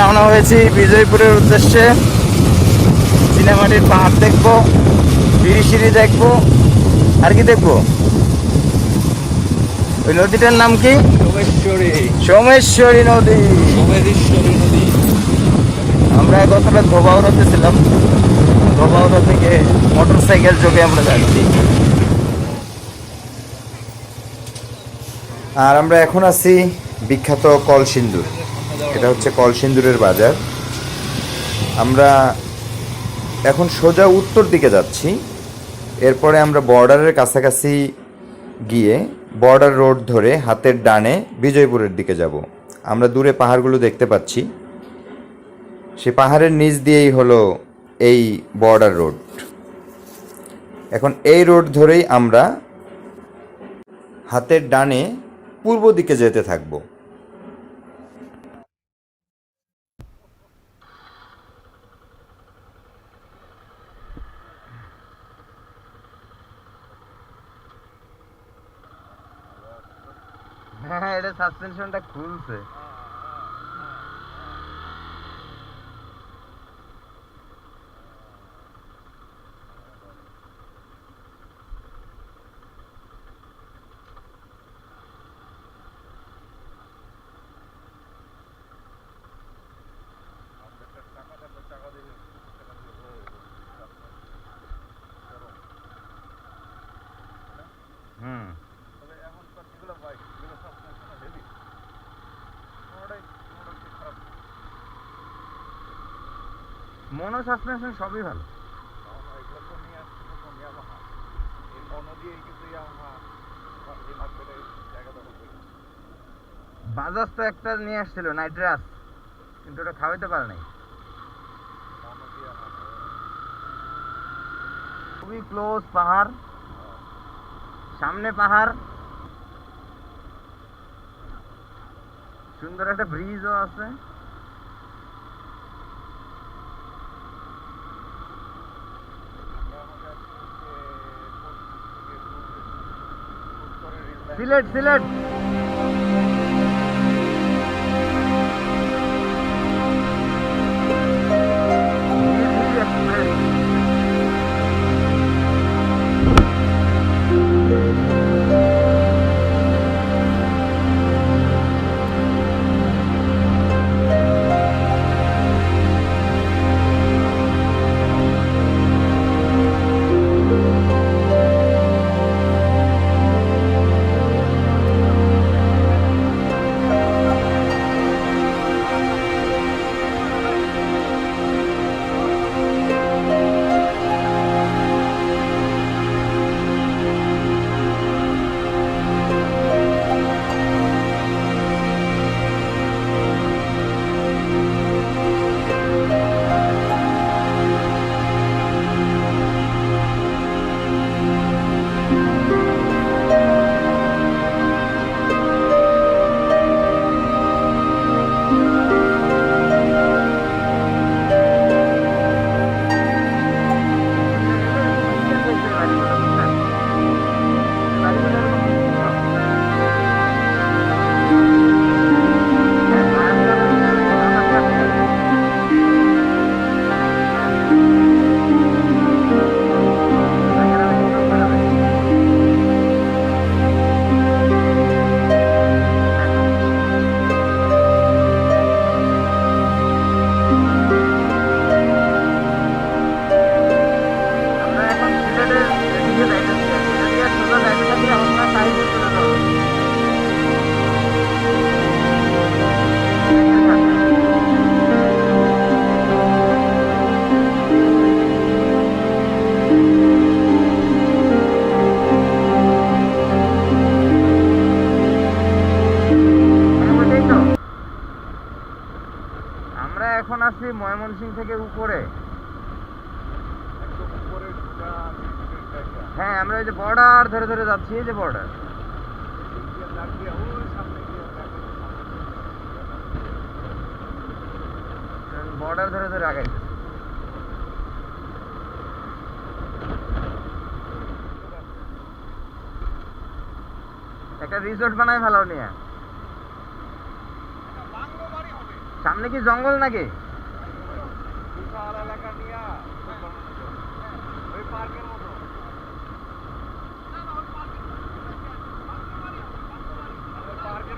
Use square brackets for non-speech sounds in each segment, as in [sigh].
রওনা হয়েছি বিজয়পুরের উদ্দেশ্যে। চিনামাটির পাহাড় দেখব বিরিশিরি দেখব আর কি দেখব? ওই নদীটার নাম কি? সোমেশ্বরী। নদী। আমরা গতটা ধোবাউড়াতে ছিলাম। ধোবাউড়া থেকে মোটর সাইকেল যোগে আমরা যাচ্ছি। আর আমরা এখন আছি বিখ্যাত কলসিন্দুর। এটা হচ্ছে কলসিন্দুরের বাজার। আমরা এখন সোজা উত্তর দিকে যাচ্ছি। এরপরে আমরা বর্ডারের কাছাকাছি গিয়ে বর্ডার রোড ধরে হাতের ডানে বিজয়পুরের দিকে যাব। আমরা দূরে পাহাড়গুলো দেখতে পাচ্ছি। সে পাহাড়ের নিচ দিয়েই হলো এই বর্ডার রোড। এখন এই রোড ধরেই আমরা হাতের ডানে পূর্ব দিকে যেতে থাকব হ্যাঁ এটা সাসপেনশনটা খুলছে। মনো সাসপেনশন সবই ভালো। বাজাজ তো একটা নিয়ে আসছিল নাইট্রাস কিন্তু ওটা খাওয়াইতে পারে নাই। খুবই ক্লোজ পাহাড়, সামনে পাহাড়। সুন্দর একটা ব্রিজও আছে। Silent, silent. ময়মনসিং থেকে উপরে। হ্যাঁ আমরা ওই যে বর্ডার ধরে ধরে যাচ্ছি এই যে বর্ডার বর্ডার ধরে ধরে আগাইছে। একটা রিসোর্ট বানাই ভালো নিয়ে। সামনে কি জঙ্গল নাকি? বিশাল এলাকা নিয়ে ওই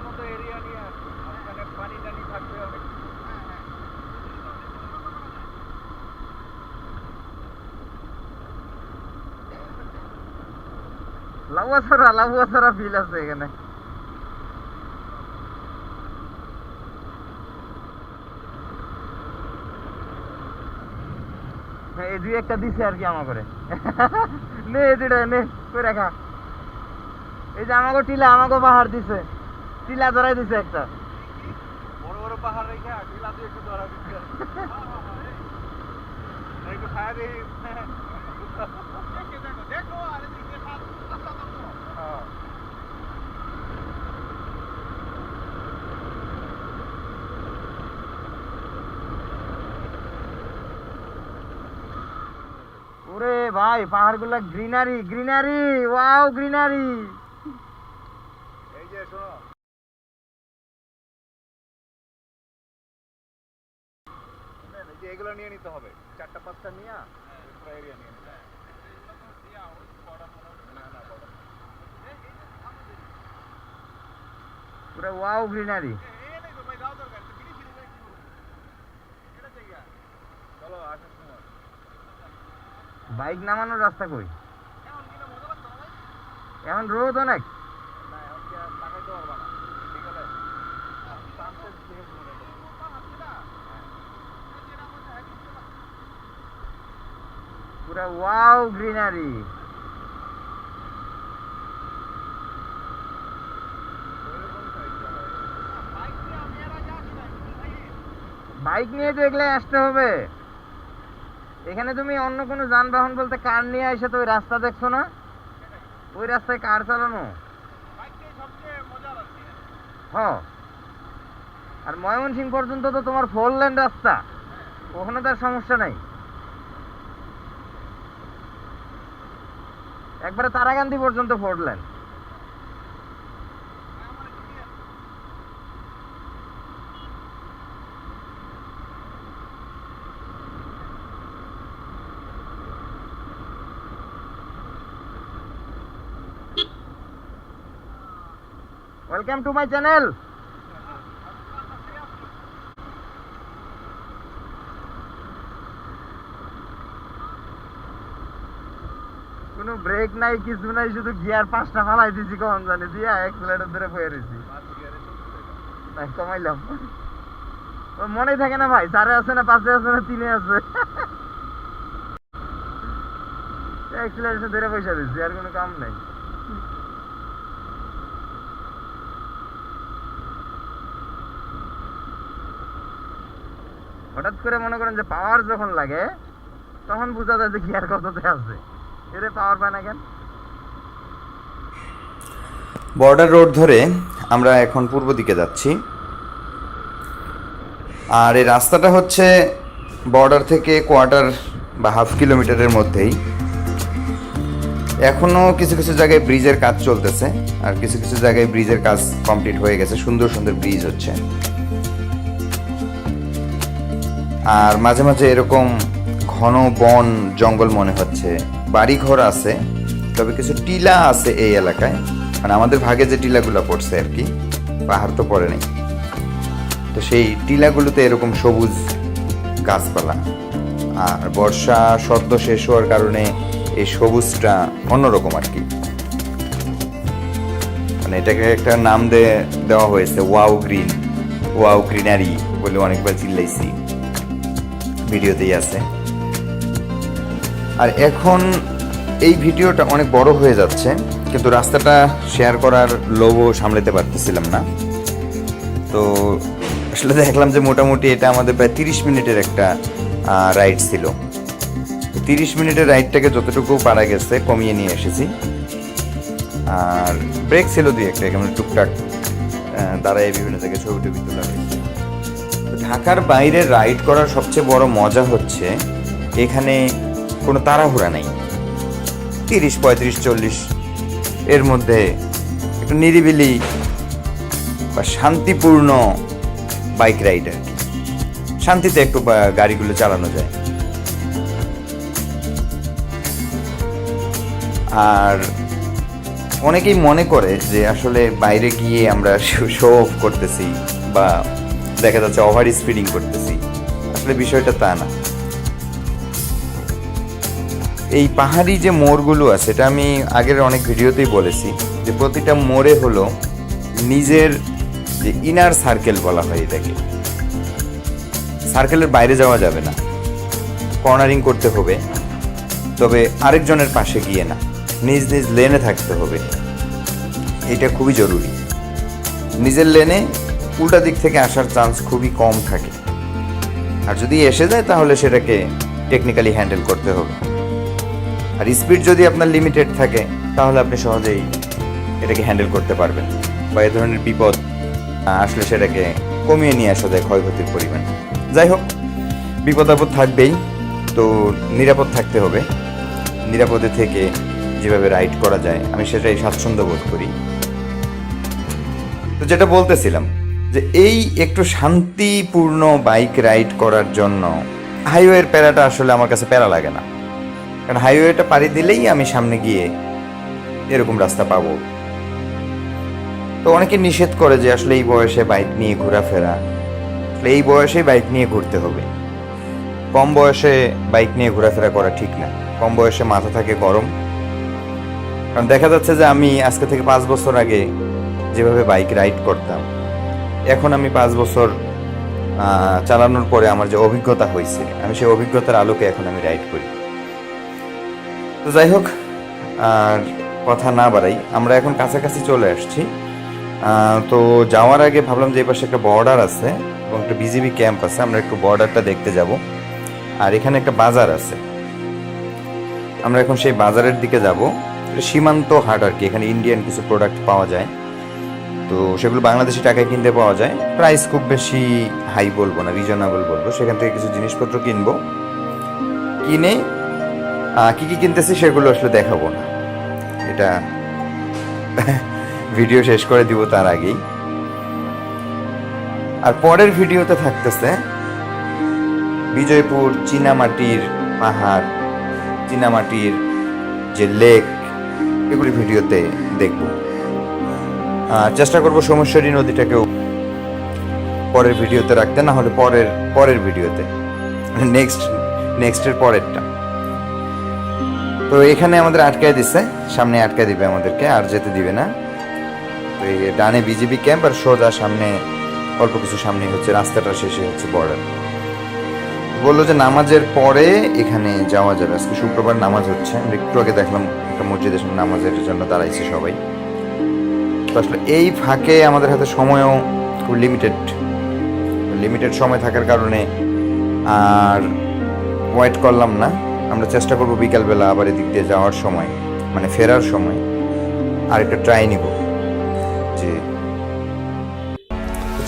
মতো। এরিয়া নিয়ে ওখানে পানি টানি থাকবে অনেক লাউয়া ছাড়া লাউয়া ছাড়া ফিল আছে এখানে। এই দুই একটা দিছে আর কি আমা করে [laughs] নে এই দুইটা নে কই রাখা এই যে আমাকে টিলা আমাকে পাহাড় দিছে। টিলা ধরাই দিছে একটা। বড় বড় পাহাড় রেখে টিলা দিয়ে একটু ধরা [laughs] একটু খায় দিই। দেখো আরে দিকে ওরে ভাই পাহাড়গুলা গ্রিনারি গ্রিনারি ওয়াও গ্রিনারি। এই যে শোনো। শুনেন, এই যে এগুলো নিয়ে নিতে হবে। চারটা পাঁচটা নিয়ে পুরো এরিয়া নিয়ে নিতে হবে। পুরো ওয়াও গ্রিনারি চলো আসার সময় বাইক নামানোর রাস্তা কই? এখন রোদ অনেক। পুরো ওয়াও গ্রিনারি। বাইক নিয়ে তো এগুলো আসতে হবে। এখানে তুমি অন্য কোনো যানবাহন বলতে কার নিয়ে এসে তো ওই রাস্তা দেখছ না? ওই রাস্তায় কার চালানো? হ। আর ময়মনসিং পর্যন্ত তো তোমার ফোর লেন রাস্তা। ওখানে তো আর সমস্যা নাই। একবারে তারাকান্দি পর্যন্ত four lane welcome to my channel কোনো ব্রেক নাই, কিছু নাই, শুধু গিয়ার পাঁচটা ফালাই দিছি কখন জানি, দিয়া এক্সিলেটর ধরে বয়ে রয়েছি কমাইলাম। মনেই থাকে না ভাই, চারে আছে না, পাঁচে আছে না, তিনে আছে। এক্সিলেটর ধরে পয়সা দিচ্ছি আর কোনো কাম নাই। হঠাৎ করে মনে করেন যে পাওয়ার যখন লাগে, তখন বোঝা যায় যে গিয়ার কততে আছে। এরে পাওয়ার পায় না কেন? বর্ডার রোড ধরে আমরা এখন পূর্ব দিকে যাচ্ছি। আর এই রাস্তাটা হচ্ছে বর্ডার থেকে কোয়ার্টার বা হাফ কিলোমিটারের মধ্যেই। এখনও কিছু কিছু জায়গায় ব্রিজের কাজ চলতেছে, আর কিছু কিছু জায়গায় ব্রিজের কাজ কমপ্লিট হয়ে গেছে। সুন্দর সুন্দর ব্রিজ হচ্ছে। আর মাঝে মাঝে এরকম ঘন বন জঙ্গল মনে হচ্ছে। বাড়িঘর আছে, তবে কিছু টিলা আছে এই এলাকায়। মানে আমাদের ভাগে যে টিলাগুলো পড়ছে আর কি, পাহাড় তো পড়ে নেই। তো সেই টিলাগুলোতে এরকম সবুজ গাছপালা। আর বর্ষা সদ্য শেষ হওয়ার কারণে এই সবুজটা অন্যরকম আর কি। মানে এটাকে একটা নাম দেওয়া হয়েছে, ওয়াও গ্রিন। ওয়াও গ্রিনারি বলে অনেকবার চিল্লাইছি। ভিডিওতেই আছে। আর এখন এই ভিডিওটা অনেক বড় হয়ে যাচ্ছে, কিন্তু রাস্তাটা শেয়ার করার লোভও সামলাতে পারতেছিলাম না। তো আসলে দেখলাম যে মোটামুটি এটা আমাদের প্রায় তিরিশ মিনিটের একটা রাইড ছিল। তিরিশ মিনিটের রাইডটাকে যতটুকু পারা গেছে কমিয়ে নিয়ে এসেছি। আর ব্রেক ছিল দুই একটা কেমন টুকটাক দাঁড়ায় বিভিন্ন জায়গায় ছবি টবি তোলা হয়েছে। ঢাকার বাইরে রাইড করার সবচেয়ে বড় মজা হচ্ছে এখানে কোনো তাড়াহুড়া নেই। তিরিশ, পঁয়ত্রিশ, চল্লিশ এর মধ্যে একটু নিরিবিলি বা শান্তিপূর্ণ বাইক রাইড আর কি। শান্তিতে একটু গাড়িগুলো চালানো যায়। আর অনেকেই মনে করে যে আসলে বাইরে গিয়ে আমরা শো অফ করতেছি বা দেখা যাচ্ছে ওভার স্পিডিং করতেছি। আসলে বিষয়টা তা না। এই পাহাড়ি যে মোড়গুলো আছে, এটা আমি আগের অনেক ভিডিওতেই বলেছি, যে প্রতিটা মোড়ে হলো নিজের যে ইনার সার্কেল বলা হয় এটাকে। সার্কেলের বাইরে যাওয়া যাবে না। কর্নারিং করতে হবে। তবে আরেকজনের পাশে গিয়ে না, নিজ নিজ লেনে থাকতে হবে। এটা খুবই জরুরি। নিজের লেনে উল্টা দিক থেকে আসার চান্স খুবই কম থাকে। আর যদি এসে যায়, তাহলে সেটাকে টেকনিক্যালি হ্যান্ডেল করতে হবে। আর স্পিড যদি আপনার লিমিটেড থাকে, তাহলে আপনি সহজেই এটাকে হ্যান্ডেল করতে পারবেন। বা এ ধরনের বিপদ আসলে সেটাকে কমিয়ে নিয়ে আসা যায় ক্ষয়ক্ষতির পরিমাণ। যাই হোক, বিপদ আপদ থাকবেই, তো নিরাপদ থাকতে হবে। নিরাপদে থেকে যেভাবে রাইড করা যায়, আমি সেটাই স্বাচ্ছন্দ্য বোধ করি। তো যেটা বলতেছিলাম যে এই একটু শান্তিপূর্ণ বাইক রাইড করার জন্য হাইওয়ের প্যারাটা আসলে আমার কাছে প্যারা লাগে না। কারণ হাইওয়েটা পাড়ি দিলেই আমি সামনে গিয়ে এরকম রাস্তা পাবো। তো অনেকে নিষেধ করে যে আসলে এই বয়সে বাইক নিয়ে ঘোরাফেরা। আসলে এই বয়সে বাইক নিয়ে ঘুরতে হবে। কম বয়সে বাইক নিয়ে ঘোরাফেরা করা ঠিক না। কম বয়সে মাথা থাকে গরম। কারণ দেখা যাচ্ছে যে আমি আজকে থেকে পাঁচ বছর আগে যেভাবে বাইক রাইড করতাম এখন আমি পাঁচ বছর চালানোর পরে আমার যে অভিজ্ঞতা হয়েছে, আমি সেই অভিজ্ঞতার আলোকে এখন আমি রাইড করি। তো যাই হোক, আর কথা না বাড়াই, আমরা এখন কাছাকাছি চলে আসছি। তো যাওয়ার আগে ভাবলাম যে এই পাশে একটা বর্ডার আছে এবং একটা বিজিবি ক্যাম্প আছে, আমরা একটু বর্ডারটা দেখতে যাব। আর এখানে একটা বাজার আছে। আমরা এখন সেই বাজারের দিকে যাব। সীমান্ত হাট আর কি, এখানে ইন্ডিয়ান কিছু প্রোডাক্ট পাওয়া যায়। তো সেগুলো বাংলাদেশি টাকায় কিনতে পাওয়া যায়। প্রাইস খুব বেশি হাই বলব না রিজনেবল বলব। সেখান থেকে কিছু জিনিসপত্র কিনবো। কিনে কি কি কিনতেছি সেগুলো আসলে দেখাবো না। এটা [laughs] ভিডিও শেষ করে দিব তার আগেই। আর পরের ভিডিওতে থাকতেছে বিজয়পুর চীনামাটির পাহাড়, চীনামাটির যে লেক এগুলি ভিডিওতে দেখব। চেষ্টা করব সোমেশ্বরী নদীটাকেও পরের ভিডিওতে রাখতে, না হলে পরের পরের ভিডিওতে। নেক্সট নেক্সটের পরেরটা। তো এখানে আমাদের আটকায় দিচ্ছে সামনে আটকায় দিবে আমাদেরকে, আর যেতে দিবে না। তো এই ডানে বিজেপি ক্যাম্প আর সোজা সামনে, অল্প কিছু সামনে হচ্ছে, রাস্তাটা শেষে হচ্ছে বর্ডার বলল যে নামাজের পরে এখানে যাওয়া যাবে। আজকে শুক্রবার নামাজ হচ্ছে। আমরা একটু আগে দেখলাম একটা মসজিদের সামনে নামাজের জন্য দাঁড়াইছে সবাই। তো আসলে এই ফাঁকে আমাদের হাতে সময়ও খুব লিমিটেড লিমিটেড সময় থাকার কারণে আর ওয়েট করলাম না। আমরা চেষ্টা করব বিকালবেলা আবার এদিক দিয়ে যাওয়ার সময় মানে ফেরার সময় আর একটা ট্রাই নিব যে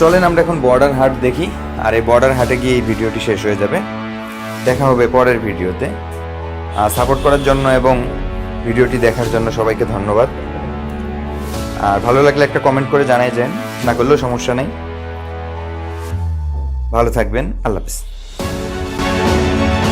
চলেন আমরা এখন বর্ডার হাট দেখি, আর এই বর্ডার হাটে গিয়ে এই ভিডিওটি শেষ হয়ে যাবে। দেখা হবে পরের ভিডিওতে। সাপোর্ট করার জন্য এবং ভিডিওটি দেখার জন্য সবাইকে ধন্যবাদ। আর ভালো লাগলে একটা কমেন্ট করে জানাই যান। না করলেও সমস্যা নেই। ভালো থাকবেন। আল্লাহ হাফিজ।